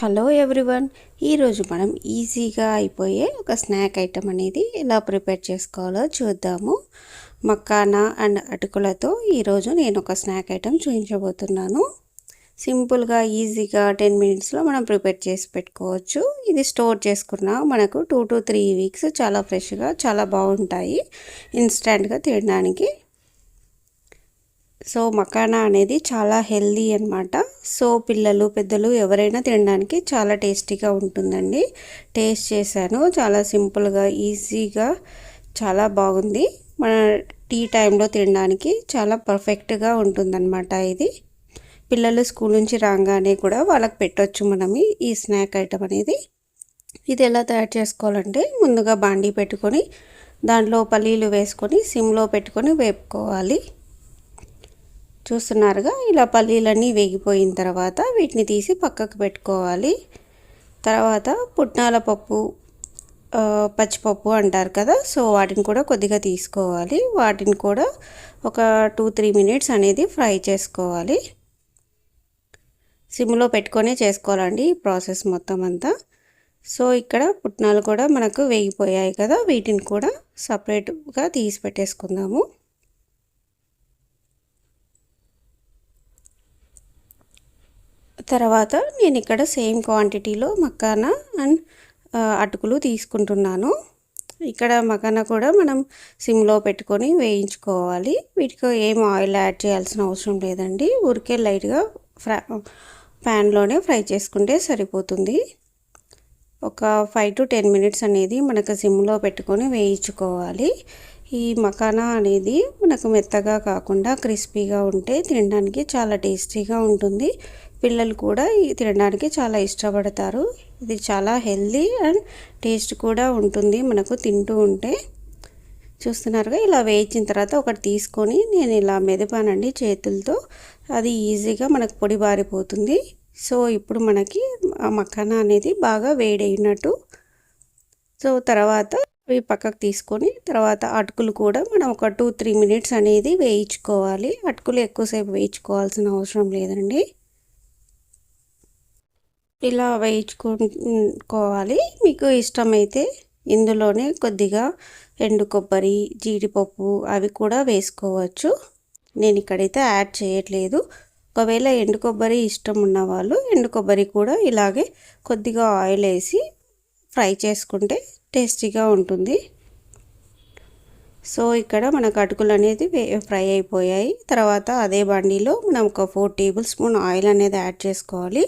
Hello everyone ఈరోజు మనం ఈజీగా అయిపోయే ఒక స్నాక్ ఐటెం అనేది ఎలా ప్రిపేర్ చేసుకోవాలో చూద్దాము. మక్కానా అండ్ అటుకులతో ఈరోజు నేను ఒక స్నాక్ ఐటెం చూపించబోతున్నాను. సింపుల్గా ఈజీగా టెన్ మినిట్స్లో మనం ప్రిపేర్ చేసి పెట్టుకోవచ్చు. ఇది స్టోర్ చేసుకున్న మనకు టూ టు త్రీ వీక్స్ చాలా ఫ్రెష్గా చాలా బాగుంటాయి. ఇన్స్టెంట్గా తినడానికి సో మకానా అనేది చాలా హెల్దీ అనమాట సో పిల్లలు పెద్దలు ఎవరైనా తినడానికి చాలా టేస్టీగా ఉంటుందండి. టేస్ట్ చేశాను. చాలా సింపుల్గా ఈజీగా చాలా బాగుంది. మన టీ టైంలో తినడానికి చాలా పర్ఫెక్ట్గా ఉంటుందన్నమాట ఇది. పిల్లలు స్కూల్ నుంచి రాగానే కూడా వాళ్ళకి పెట్టవచ్చు మనం ఈ స్నాక్ ఐటమ్ అనేది. ఇది ఎలా తయారు చేసుకోవాలంటే ముందుగా బాండీ పెట్టుకొని దాంట్లో పల్లీలు వేసుకొని సిమ్లో పెట్టుకొని వేపుకోవాలి. చూస్తున్నారుగా. ఇలా పల్లీలన్నీ వేగిపోయిన తర్వాత వీటిని తీసి పక్కకు పెట్టుకోవాలి. తర్వాత పుట్నాల పప్పు పచ్చిపప్పు అంటారు కదా. సో వాటిని కూడా కొద్దిగా తీసుకోవాలి. వాటిని కూడా ఒక టూ త్రీ మినిట్స్ అనేది ఫ్రై చేసుకోవాలి. సిమ్లో పెట్టుకొని చేసుకోవాలండి ఈ ప్రాసెస్ మొత్తం అంతా. సో ఇక్కడ పుట్నాలు కూడా మనకు వేగిపోయాయి కదా. వీటిని కూడా సపరేట్గా తీసి పెట్టేసుకుందాము. తర్వాత నేను ఇక్కడ సేమ్ క్వాంటిటీలో మక్కానా అండ్ అటుకులు తీసుకుంటున్నాను. ఇక్కడ మకానా కూడా మనం సిమ్లో పెట్టుకొని వేయించుకోవాలి. వీటికి ఏం ఆయిల్ యాడ్ చేయాల్సిన అవసరం లేదండి. ఊరికే లైట్గా ఫ్రై ప్యాన్లోనే ఫ్రై చేసుకుంటే సరిపోతుంది. ఒక ఫైవ్ టు టెన్ మినిట్స్ అనేది మనకు సిమ్లో పెట్టుకొని వేయించుకోవాలి. ఈ మకానా అనేది మనకు మెత్తగా కాకుండా క్రిస్పీగా ఉంటే తినడానికి చాలా టేస్టీగా ఉంటుంది. పిల్లలు కూడా తినడానికి చాలా ఇష్టపడతారు. ఇది చాలా హెల్దీ అండ్ టేస్ట్ కూడా ఉంటుంది మనకు తింటూ ఉంటే. చూస్తున్నారుగా ఇలా వేయించిన తర్వాత ఒకటి తీసుకొని నేను ఇలా మెదపానండి చేతులతో. అది ఈజీగా మనకు పొడి బారిపోతుంది. సో ఇప్పుడు మనకి ఆ మక్కన అనేది బాగా వేడైనట్టు. సో తర్వాత అవి పక్కకు తీసుకొని తర్వాత అటుకులు కూడా మనం ఒక టూ త్రీ మినిట్స్ అనేది వేయించుకోవాలి. అటుకులు ఎక్కువసేపు వేయించుకోవాల్సిన అవసరం లేదండి. ఇలా వేయించుకోవాలి మీకు ఇష్టమైతే ఇందులోనే కొద్దిగా ఎండు కొబ్బరి జీడిపప్పు అవి కూడా వేసుకోవచ్చు. నేను ఇక్కడైతే యాడ్ చేయట్లేదు. ఒకవేళ ఎండు కొబ్బరి ఇష్టం ఉన్నవాళ్ళు ఎండు కొబ్బరి కూడా ఇలాగే కొద్దిగా ఆయిల్ వేసి ఫ్రై చేసుకుంటే టేస్టీగా ఉంటుంది. సో ఇక్కడ మనకు అటుకులు అనేది ఫ్రై అయిపోయాయి. తర్వాత అదే బండిలో మనం ఒక ఫోర్ టేబుల్ స్పూన్ ఆయిల్ అనేది యాడ్ చేసుకోవాలి.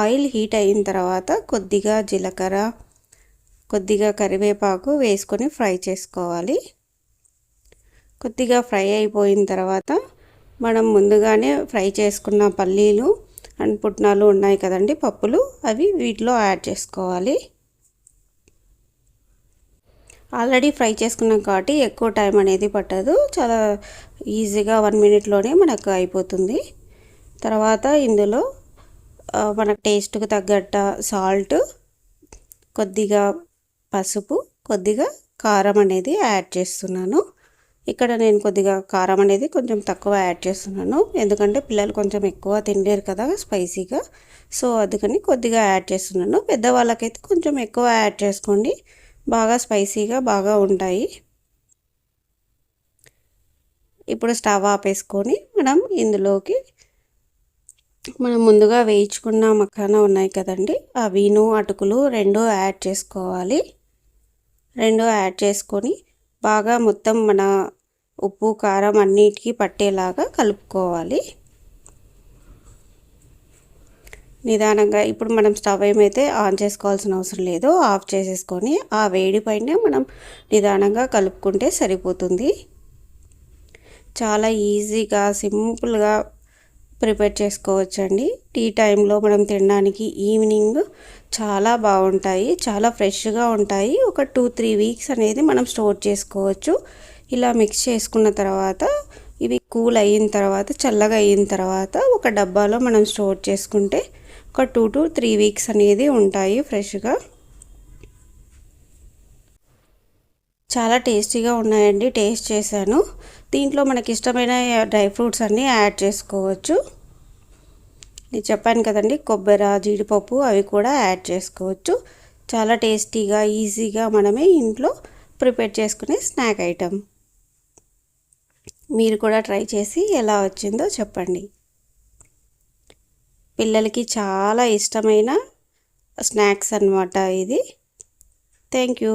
ఆయిల్ హీట్ అయిన తర్వాత కొద్దిగా జీలకర్ర కొద్దిగా కరివేపాకు వేసుకొని ఫ్రై చేసుకోవాలి. కొద్దిగా ఫ్రై అయిపోయిన తర్వాత మనం ముందుగానే ఫ్రై చేసుకున్న పల్లీలు అండ్ పుట్నాలు ఉన్నాయి కదండి పప్పులు అవి వీటిలో యాడ్ చేసుకోవాలి. ఆల్రెడీ ఫ్రై చేసుకున్నాం కాబట్టి ఎక్కువ టైం అనేది పట్టదు. చాలా ఈజీగా వన్ మినిట్లోనే మనకు అయిపోతుంది. తర్వాత ఇందులో మన టేస్ట్కి తగ్గట్ట సాల్ట్ కొద్దిగా పసుపు కొద్దిగా కారం అనేది యాడ్ చేస్తున్నాను. ఇక్కడ నేను కొద్దిగా కారం అనేది కొంచెం తక్కువ యాడ్ చేస్తున్నాను. ఎందుకంటే పిల్లలు కొంచెం ఎక్కువ తినలేరు కదా స్పైసీగా. సో అందుకని కొద్దిగా యాడ్ చేస్తున్నాను. పెద్దవాళ్ళకైతే కొంచెం ఎక్కువ యాడ్ చేసుకోండి. బాగా స్పైసీగా బాగా ఉంటాయి. ఇప్పుడు స్టవ్ ఆపేసుకొని మనం ఇందులోకి మనం ముందుగా వేయించుకున్న మఖానా ఉన్నాయి కదండి. అవిను అటుకులు రెండు యాడ్ చేసుకోవాలి. రెండు యాడ్ చేసుకొని బాగా మొత్తం మన ఉప్పు కారం అన్నిటికీ పట్టేలాగా కలుపుకోవాలి. నిదానంగా ఇప్పుడు మనం స్టవ్ ఏమైతే ఆన్ చేసుకోవాల్సిన అవసరం లేదు ఆఫ్ చేసేసుకొని ఆ వేడి పైన మనం నిదానంగా కలుపుకుంటే సరిపోతుంది. చాలా ఈజీగా సింపుల్గా ప్రిపేర్ చేసుకోవచ్చండి. టీ టైంలో మనం తినడానికి ఈవినింగ్ చాలా బాగుంటాయి. చాలా ఫ్రెష్గా ఉంటాయి. ఒక టూ త్రీ వీక్స్ అనేది మనం స్టోర్ చేసుకోవచ్చు. ఇలా మిక్స్ చేసుకున్న తర్వాత ఇవి కూల్ అయిన తర్వాత చల్లగా అయిన తర్వాత ఒక డబ్బాలో మనం స్టోర్ చేసుకుంటే ఒక టూ టు త్రీ వీక్స్ అనేది ఉంటాయి ఫ్రెష్గా. చాలా టేస్టీగా ఉన్నాయండి టేస్ట్ చేశాను. దీంట్లో మనకి ఇష్టమైన డ్రై ఫ్రూట్స్ అన్నీ యాడ్ చేసుకోవచ్చు. నేను చెప్పాను కదండి కొబ్బరి జీడిపప్పు అవి కూడా యాడ్ చేసుకోవచ్చు. చాలా టేస్టీగా ఈజీగా మనమే ఇంట్లో ప్రిపేర్ చేసుకునే స్నాక్ ఐటెం మీరు కూడా ట్రై చేసి ఎలా వచ్చిందో చెప్పండి. పిల్లలకి చాలా ఇష్టమైన స్నాక్స్ అనమాట ఇది. Thank you.